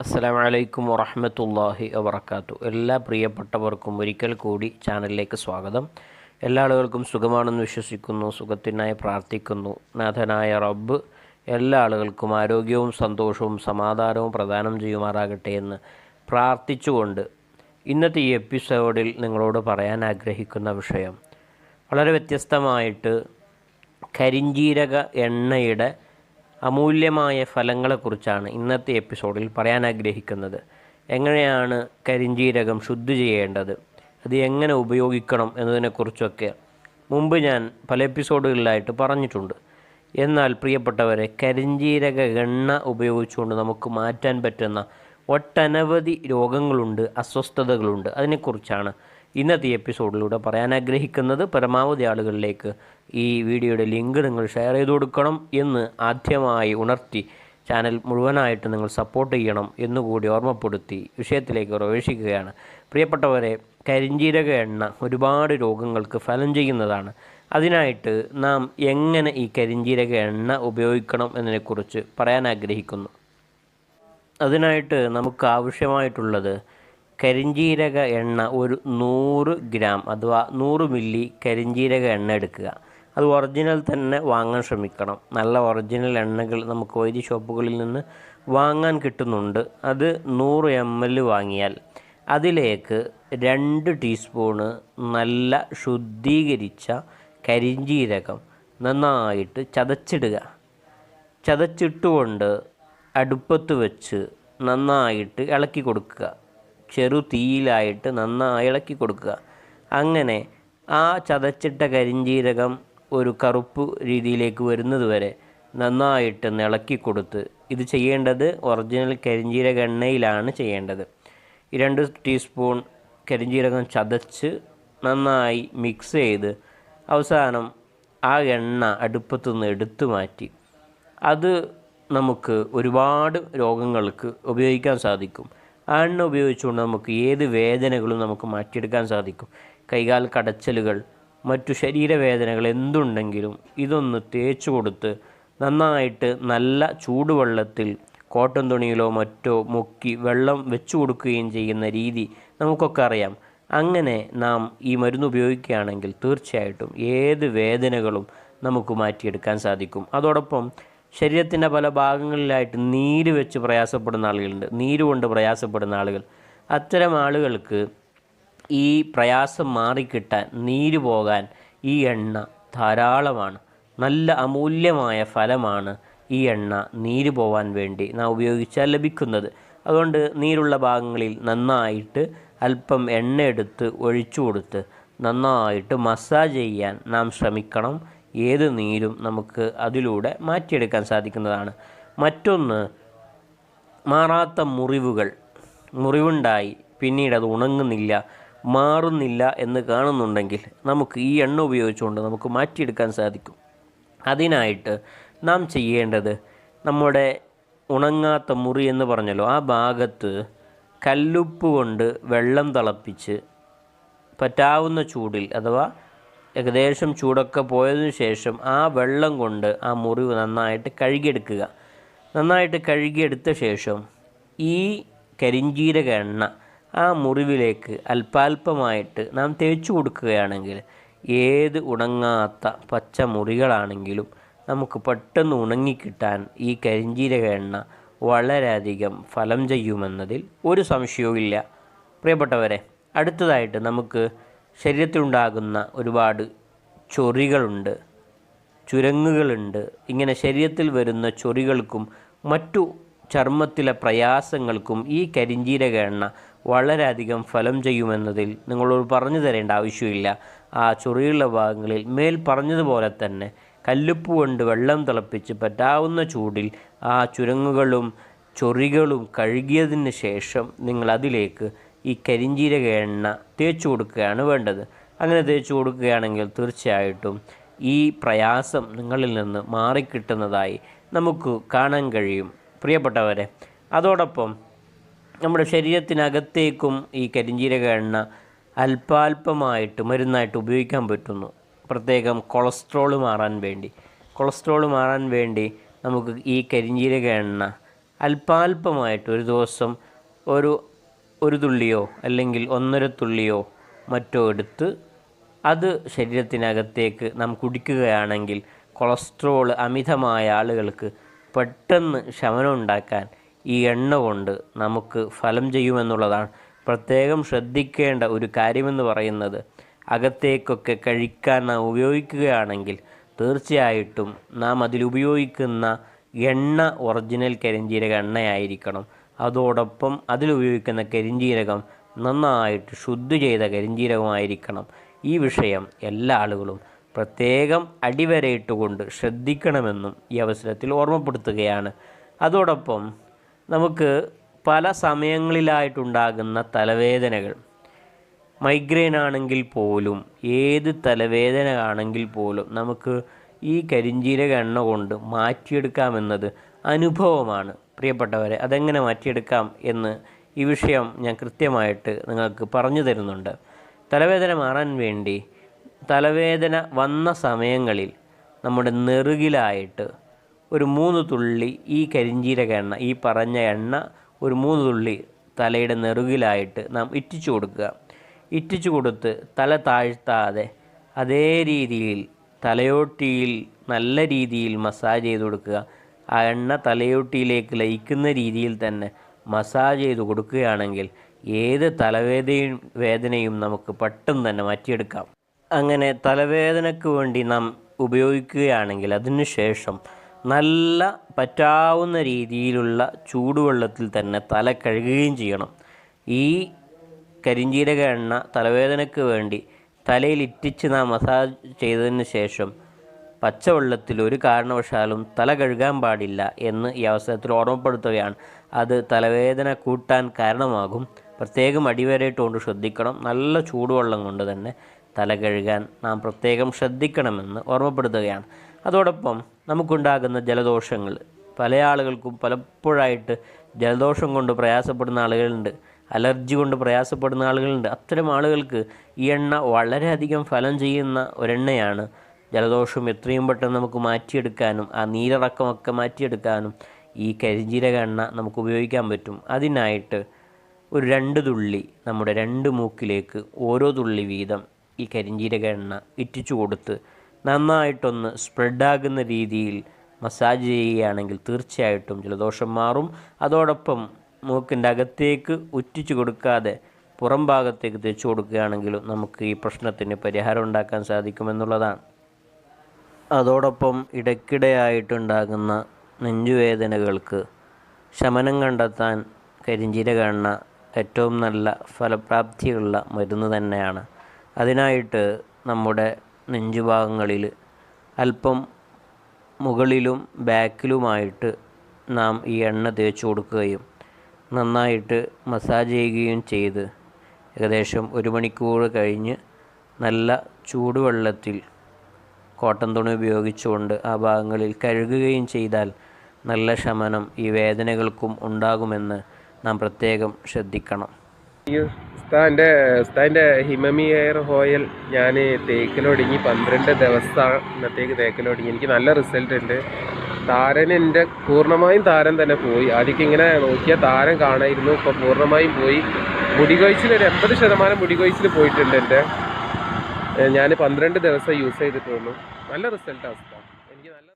അസ്സലാമു അലൈക്കും വറഹ്മത്തുള്ളാഹി വബറകാത്തു. എല്ലാ പ്രിയപ്പെട്ടവർക്കും ഒരിക്കൽ കൂടി ചാനലിലേക്ക് സ്വാഗതം. എല്ലാ ആളുകൾക്കും സുഖമാണെന്ന് വിശ്വസിക്കുന്നു സുഖത്തിനായി പ്രാർത്ഥിക്കുന്നു. നാഥനായ റബ്ബ് എല്ലാ ആളുകൾക്കും ആരോഗ്യവും സന്തോഷവും സമാധാനവും പ്രദാനം ചെയ്യുമാറാകട്ടെ എന്ന് പ്രാർത്ഥിച്ചുകൊണ്ട് ഇന്നത്തെ ഈ എപ്പിസോഡിൽ നിങ്ങളോട് പറയാൻ ആഗ്രഹിക്കുന്ന വിഷയം. വളരെ വ്യത്യസ്തമായിട്ട് കരിഞ്ജീരക എണ്ണയുടെ അമൂല്യമായ ഫലങ്ങളെക്കുറിച്ചാണ് ഇന്നത്തെ എപ്പിസോഡിൽ പറയാൻ ആഗ്രഹിക്കുന്നത്. എങ്ങനെയാണ് കരിഞ്ജീരകം ശുദ്ധി ചെയ്യേണ്ടത്? അത് എങ്ങനെ ഉപയോഗിക്കണം എന്നതിനെക്കുറിച്ചൊക്കെ മുമ്പ് ഞാൻ പല എപ്പിസോഡുകളിലായിട്ട് പറഞ്ഞിട്ടുണ്ട്. എന്നാൽ പ്രിയപ്പെട്ടവരെ കരിഞ്ജീരക എണ്ണ ഉപയോഗിച്ചുകൊണ്ട് നമുക്ക് മാറ്റാൻ പറ്റുന്ന ഒട്ടനവധി രോഗങ്ങളുണ്ട് അസ്വസ്ഥതകളുണ്ട്. അതിനെക്കുറിച്ചാണ് ഇന്നത്തെ എപ്പിസോഡിലൂടെ പറയാൻ ആഗ്രഹിക്കുന്നത് പരമാവധി ആളുകളിലേക്ക് ഈ വീഡിയോയുടെ ലിങ്ക് നിങ്ങൾ ഷെയർ ചെയ്ത് കൊടുക്കണം എന്ന് ആദ്യമായി ഉണർത്തി ചാനൽ മുഴുവനായിട്ട് നിങ്ങൾ സപ്പോർട്ട് ചെയ്യണം എന്നുകൂടി ഓർമ്മപ്പെടുത്തി വിഷയത്തിലേക്ക് പ്രവേശിക്കുകയാണ്. പ്രിയപ്പെട്ടവരെ കരിഞ്ജീരക എണ്ണ ഒരുപാട് രോഗങ്ങൾക്ക് ഫലം ചെയ്യുന്നതാണ്. അതിനായിട്ട് നാം എങ്ങനെ ഈ കരിഞ്ജീരക എണ്ണ ഉപയോഗിക്കണം എന്നതിനെക്കുറിച്ച് പറയാൻ ആഗ്രഹിക്കുന്നു. അതിനായിട്ട് നമുക്ക് ആവശ്യമായിട്ടുള്ളത് കരിഞ്ജീരക എണ്ണ ഒരു നൂറ് ഗ്രാം അഥവാ നൂറ് മില്ലി കരിഞ്ജീരക എണ്ണ എടുക്കുക. അത് ഒറിജിനൽ തന്നെ വാങ്ങാൻ ശ്രമിക്കണം. നല്ല ഒറിജിനൽ എണ്ണകൾ നമുക്ക് വൈദ്യ ഷോപ്പുകളിൽ നിന്ന് വാങ്ങാൻ കിട്ടുന്നുണ്ട്. അത് നൂറ് എം എൽ വാങ്ങിയാൽ അതിലേക്ക് രണ്ട് ടീസ്പൂണ് നല്ല ശുദ്ധീകരിച്ച കരിഞ്ജീരകം നന്നായിട്ട് ചതച്ചിടുക. ചതച്ചിട്ടുകൊണ്ട് അടുപ്പത്ത് വെച്ച് നന്നായിട്ട് ഇളക്കി കൊടുക്കുക. ചെറു തീയിലായിട്ട് നന്നായി ഇളക്കി കൊടുക്കുക. അങ്ങനെ ആ ചതച്ചിട്ട കരിഞ്ജീരകം ഒരു കറുപ്പ് രീതിയിലേക്ക് വരുന്നത് വരെ നന്നായിട്ട് ഇളക്കി കൊടുത്ത് ഇത് ചെയ്യേണ്ടത് ഒറിജിനൽ കരിഞ്ജീരക എണ്ണയിലാണ് ചെയ്യേണ്ടത്. രണ്ട് ടീസ്പൂൺ കരിഞ്ജീരകം ചതച്ച് നന്നായി മിക്സ് ചെയ്ത് അവസാനം ആ എണ്ണ അടുപ്പത്തു നിന്ന് എടുത്തു മാറ്റി. അത് നമുക്ക് ഒരുപാട് രോഗങ്ങൾക്ക് ഉപയോഗിക്കാൻ സാധിക്കും. ആ എണ്ണ ഉപയോഗിച്ചുകൊണ്ട് നമുക്ക് ഏത് വേദനകളും നമുക്ക് മാറ്റിയെടുക്കാൻ സാധിക്കും. കൈകാൽ കടച്ചലുകൾ മറ്റു ശരീരവേദനകൾ എന്തുണ്ടെങ്കിലും ഇതൊന്ന് തേച്ചു കൊടുത്ത് നന്നായിട്ട് നല്ല ചൂടുവെള്ളത്തിൽ കോട്ടൺ തുണിയിലോ മറ്റോ മുക്കി വെള്ളം വെച്ചു കൊടുക്കുകയും ചെയ്യുന്ന രീതി നമുക്കൊക്കെ അറിയാം. അങ്ങനെ നാം ഈ മരുന്ന് ഉപയോഗിക്കുകയാണെങ്കിൽ തീർച്ചയായിട്ടും ഏത് വേദനകളും നമുക്ക് മാറ്റിയെടുക്കാൻ സാധിക്കും. അതോടൊപ്പം ശരീരത്തിന്റെ പല ഭാഗങ്ങളിലായിട്ട് നീര് വെച്ച് പ്രയാസപ്പെടുന്ന ആളുകളുണ്ട്. നീര് കൊണ്ട് പ്രയാസപ്പെടുന്ന ആളുകൾ. അത്തരം ആളുകൾക്ക് ഈ പ്രയാസം മാറിക്കിട്ടാൻ നീര് പോകാൻ ഈ എണ്ണ ധാരാളമാണ്. നല്ല അമൂല്യമായ ഫലമാണ് ഈ എണ്ണ നീര് പോവാൻ വേണ്ടി നാം ഉപയോഗിച്ചാൽ ലഭിക്കുന്നത്. അതുകൊണ്ട് നീരുള്ള ഭാഗങ്ങളിൽ നന്നായിട്ട് അല്പം എണ്ണ എടുത്ത് ഒഴിച്ചു കൊടുത്ത് നന്നായിട്ട് മസാജ് ചെയ്യാൻ നാം ശ്രമിക്കണം. ഏത് നീരും നമുക്ക് അതിലൂടെ മാറ്റിയെടുക്കാൻ സാധിക്കുന്നതാണ്. മറ്റൊന്ന് മാറാത്ത മുറിവുകൾ. മുറിവുണ്ടായി പിന്നീട് അത് ഉണങ്ങുന്നില്ല മാറുന്നില്ല എന്ന് കാണുന്നുണ്ടെങ്കിൽ നമുക്ക് ഈ എണ്ണ ഉപയോഗിച്ചുകൊണ്ട് നമുക്ക് മാറ്റിയെടുക്കാൻ സാധിക്കും. അതിനായിട്ട് നാം ചെയ്യേണ്ടത് നമ്മുടെ ഉണങ്ങാത്ത മുറി എന്ന് പറഞ്ഞല്ലോ ആ ഭാഗത്ത് കല്ലുപ്പ് കൊണ്ട് വെള്ളം തിളപ്പിച്ച് പറ്റാവുന്ന ചൂടിൽ അഥവാ ഏകദേശം ചൂടൊക്കെ പോയതിനു ശേഷം ആ വെള്ളം കൊണ്ട് ആ മുറിവ് നന്നായിട്ട് കഴുകിയെടുക്കുക. നന്നായിട്ട് കഴുകിയെടുത്ത ശേഷം ഈ കരിഞ്ജീരക എണ്ണ ആ മുറിവിലേക്ക് അല്പാൽപമായിട്ട് നാം തേച്ചു കൊടുക്കുകയാണെങ്കിൽ ഏത് ഉണങ്ങാത്ത പച്ച മുറികളാണെങ്കിലും നമുക്ക് പെട്ടെന്ന് ഉണങ്ങിക്കിട്ടാൻ ഈ കരിഞ്ജീരക എണ്ണ വളരെയധികം ഫലം ചെയ്യുമെന്നതിൽ ഒരു സംശയവുമില്ല. പ്രിയപ്പെട്ടവരെ അടുത്തതായിട്ട് നമുക്ക് ശരീരത്തിലുണ്ടാകുന്ന ഒരുപാട് ചൊറികളുണ്ട് ചുരങ്ങുകളുണ്ട്. ഇങ്ങനെ ശരീരത്തിൽ വരുന്ന ചൊറികൾക്കും മറ്റു ചർമ്മത്തിലെ പ്രയാസങ്ങൾക്കും ഈ കരിഞ്ജീരക എണ്ണ വളരെയധികം ഫലം ചെയ്യുമെന്നതിൽ നിങ്ങളോട് പറഞ്ഞു തരേണ്ട ആവശ്യമില്ല. ആ ചൊറിയുള്ള ഭാഗങ്ങളിൽ മേൽ പറഞ്ഞതുപോലെ തന്നെ കല്ലുപ്പ് കൊണ്ട് വെള്ളം തിളപ്പിച്ച് പറ്റാവുന്ന ചൂടിൽ ആ ചുരങ്ങുകളും ചൊറികളും കഴുകിയതിന് ശേഷം നിങ്ങൾ അതിലേക്ക് ഈ കരിഞ്ജീരക എണ്ണ തേച്ചു കൊടുക്കുകയാണ് വേണ്ടത്. അങ്ങനെ തേച്ചു കൊടുക്കുകയാണെങ്കിൽ തീർച്ചയായിട്ടും ഈ പ്രയാസം നിങ്ങളിൽ നിന്ന് മാറിക്കിട്ടുന്നതായി നമുക്ക് കാണാൻ കഴിയും. പ്രിയപ്പെട്ടവരെ അതോടൊപ്പം നമ്മുടെ ശരീരത്തിനകത്തേക്കും ഈ കരിഞ്ജീരക എണ്ണ അല്പാൽപമായിട്ട് മരുന്നായിട്ട് ഉപയോഗിക്കാൻ പറ്റുന്നു. പ്രത്യേകം കൊളസ്ട്രോൾ മാറാൻ വേണ്ടി. കൊളസ്ട്രോൾ മാറാൻ വേണ്ടി നമുക്ക് ഈ കരിഞ്ജീരക എണ്ണ അല്പാൽപമായിട്ട് ഒരു ദിവസം ഒരു ഒരു തുള്ളിയോ അല്ലെങ്കിൽ ഒന്നര തുള്ളിയോ മറ്റോ എടുത്ത് അത് ശരീരത്തിനകത്തേക്ക് നാം കുടിക്കുകയാണെങ്കിൽ കൊളസ്ട്രോൾ അമിതമായ ആളുകൾക്ക് പെട്ടെന്ന് ശമനം ഉണ്ടാക്കാൻ ഈ എണ്ണ കൊണ്ട് നമുക്ക് ഫലം ചെയ്യുമെന്നുള്ളതാണ്. പ്രത്യേകം ശ്രദ്ധിക്കേണ്ട ഒരു കാര്യമെന്ന് പറയുന്നത് അകത്തേക്കൊക്കെ കഴിക്കാൻ നാം ഉപയോഗിക്കുകയാണെങ്കിൽ തീർച്ചയായിട്ടും നാം അതിലുപയോഗിക്കുന്ന എണ്ണ ഒറിജിനൽ കരിഞ്ചീരക എണ്ണയായിരിക്കണം. അതോടൊപ്പം അതിലുപയോഗിക്കുന്ന കരിഞ്ജീരകം നന്നായിട്ട് ശുദ്ധി ചെയ്ത കരിഞ്ജീരകമായിരിക്കണം ഈ വിഷയം എല്ലാ ആളുകളും പ്രത്യേകം അടിവരയിട്ടുകൊണ്ട് ശ്രദ്ധിക്കണമെന്നും ഈ അവസരത്തിൽ ഓർമ്മപ്പെടുത്തുകയാണ്. അതോടൊപ്പം നമുക്ക് പല സമയങ്ങളിലായിട്ടുണ്ടാകുന്ന തലവേദനകൾ. മൈഗ്രെയിൻ ആണെങ്കിൽ പോലും ഏത് തലവേദന ആണെങ്കിൽ പോലും നമുക്ക് ഈ കരിഞ്ജീരക എണ്ണ കൊണ്ട് മാറ്റിയെടുക്കാമെന്നത് അനുഭവമാണ്. പ്രിയപ്പെട്ടവരെ അതെങ്ങനെ മാറ്റിയെടുക്കാം എന്ന് ഈ വിഷയം ഞാൻ കൃത്യമായിട്ട് നിങ്ങൾക്ക് പറഞ്ഞു തരുന്നുണ്ട്. തലവേദന മാറാൻ വേണ്ടി തലവേദന വന്ന സമയങ്ങളിൽ നമ്മുടെ നെറുകിലായിട്ട് ഒരു മൂന്ന് തുള്ളി ഈ കരിഞ്ജീരക എണ്ണ ഈ പറഞ്ഞ എണ്ണ ഒരു മൂന്ന് തുള്ളി തലയുടെ നെറുകിലായിട്ട് നാം ഇറ്റിച്ചു കൊടുക്കുക. ഇറ്റിച്ചു കൊടുത്ത് തല താഴ്ത്താതെ അതേ രീതിയിൽ തലയോട്ടിയിൽ നല്ല രീതിയിൽ മസാജ് ചെയ്ത് കൊടുക്കുക. ആ എണ്ണ തലയോട്ടിയിലേക്ക് ലയിക്കുന്ന രീതിയിൽ തന്നെ മസാജ് ചെയ്ത് കൊടുക്കുകയാണെങ്കിൽ ഏത് തലവേദനയും വേദനയും നമുക്ക് പെട്ടെന്ന് തന്നെ മാറ്റിയെടുക്കാം. അങ്ങനെ തലവേദനയ്ക്ക് വേണ്ടി നാം ഉപയോഗിക്കുകയാണെങ്കിൽ അതിനുശേഷം നല്ല പറ്റാവുന്ന രീതിയിലുള്ള ചൂടുവെള്ളത്തിൽ തന്നെ തല കഴുകുകയും ചെയ്യണം. ഈ കരിഞ്ജീരക എണ്ണ തലവേദനയ്ക്ക് വേണ്ടി തലയിൽ ഇറ്റിച്ച് നാം മസാജ് ചെയ്തതിന് ശേഷം പച്ചവെള്ളത്തിൽ ഒരു കാരണവശാലും തല കഴുകാൻ പാടില്ല എന്ന് ഈ അവസരത്തിൽ ഓർമ്മപ്പെടുത്തുകയാണ്. അത് തലവേദന കൂട്ടാൻ കാരണമാകും. പ്രത്യേകം അടിവരയിട്ടുകൊണ്ട് ശ്രദ്ധിക്കണം. നല്ല ചൂടുവെള്ളം കൊണ്ട് തന്നെ തല കഴുകാൻ നാം പ്രത്യേകം ശ്രദ്ധിക്കണമെന്ന് ഓർമ്മപ്പെടുത്തുകയാണ്. അതോടൊപ്പം നമുക്കുണ്ടാകുന്ന ജലദോഷങ്ങൾ. പല ആളുകൾക്കും പലപ്പോഴായിട്ട് ജലദോഷം കൊണ്ട് പ്രയാസപ്പെടുന്ന ആളുകളുണ്ട്. അലർജി കൊണ്ട് പ്രയാസപ്പെടുന്ന ആളുകളുണ്ട്. അത്തരം ആളുകൾക്ക് ഈ എണ്ണ വളരെയധികം ഫലം ചെയ്യുന്ന ഒരെണ്ണയാണ് ജലദോഷം എത്രയും പെട്ടെന്ന് നമുക്ക് മാറ്റിയെടുക്കാനും ആ നീരിറക്കമൊക്കെ മാറ്റിയെടുക്കാനും ഈ കരിഞ്ജീരക എണ്ണ നമുക്ക് ഉപയോഗിക്കാൻ പറ്റും. അതിനായിട്ട് ഒരു രണ്ട് തുള്ളി നമ്മുടെ രണ്ട് മൂക്കിലേക്ക് ഓരോ തുള്ളി വീതം ഈ കരിഞ്ജീരക എണ്ണ ഇറ്റിച്ചു കൊടുത്ത് നന്നായിട്ടൊന്ന് സ്പ്രെഡാകുന്ന രീതിയിൽ മസാജ് ചെയ്യുകയാണെങ്കിൽ തീർച്ചയായിട്ടും ജലദോഷം മാറും. അതോടൊപ്പം മൂക്കിന്റെ അകത്തേക്ക് ഉറ്റിച്ചു കൊടുക്കാതെ പുറം ഭാഗത്തേക്ക് തേച്ച് കൊടുക്കുകയാണെങ്കിലും നമുക്ക് ഈ പ്രശ്നത്തിന് പരിഹാരം ഉണ്ടാക്കാൻ സാധിക്കുമെന്നുള്ളതാണ്. അതോടൊപ്പം ഇടയ്ക്കിടെയായിട്ടുണ്ടാകുന്ന നെഞ്ചുവേദനകൾക്ക് ശമനം കണ്ടെത്താൻ കരിഞ്ജീരക എണ്ണ ഏറ്റവും നല്ല ഫലപ്രാപ്തിയുള്ള മരുന്ന് തന്നെയാണ്. അതിനായിട്ട് നമ്മുടെ നെഞ്ചുഭാഗങ്ങളിൽ അല്പം മുകളിലും ബാക്കിലുമായിട്ട് നാം ഈ എണ്ണ തേച്ചു കൊടുക്കുകയും നന്നായിട്ട് മസാജ് ചെയ്യുകയും ചെയ്ത് ഏകദേശം ഒരു മണിക്കൂർ കഴിഞ്ഞ് നല്ല ചൂടുവെള്ളത്തിൽ കോട്ടൺ തുണി ഉപയോഗിച്ചുകൊണ്ട് ആ ഭാഗങ്ങളിൽ കഴുകുകയും ചെയ്താൽ നല്ല ശമനം ഈ വേദനകൾക്കും ഉണ്ടാകുമെന്ന് നാം പ്രത്യേകം ശ്രദ്ധിക്കണം. ഉസ്താന്റെ ഉസ്താന്റെ ഹിമമി എയർ ഓയിൽ ഞാൻ തേക്കിലൊടുങ്ങി പന്ത്രണ്ട് ദിവസമാണ് ഇന്നത്തേക്ക് തേക്കിലൊടുങ്ങി. എനിക്ക് നല്ല റിസൾട്ട് ഉണ്ട്. താരൻ എന്റെ പൂർണമായും താരൻ തന്നെ പോയി. ആദ്യം ഇങ്ങനെ നോക്കിയാൽ താരൻ കാണായിരുന്നു. ഇപ്പോൾ പൂർണമായും പോയി. മുടികൊഴിച്ചിൽ ഒരു എൺപത് ശതമാനം മുടികൊഴിച്ചിൽ പോയിട്ടുണ്ട് എന്റെ. ഞാൻ പന്ത്രണ്ട് ദിവസം യൂസ് ചെയ്തിട്ടുള്ളൂ. നല്ല റിസൾട്ടാണ്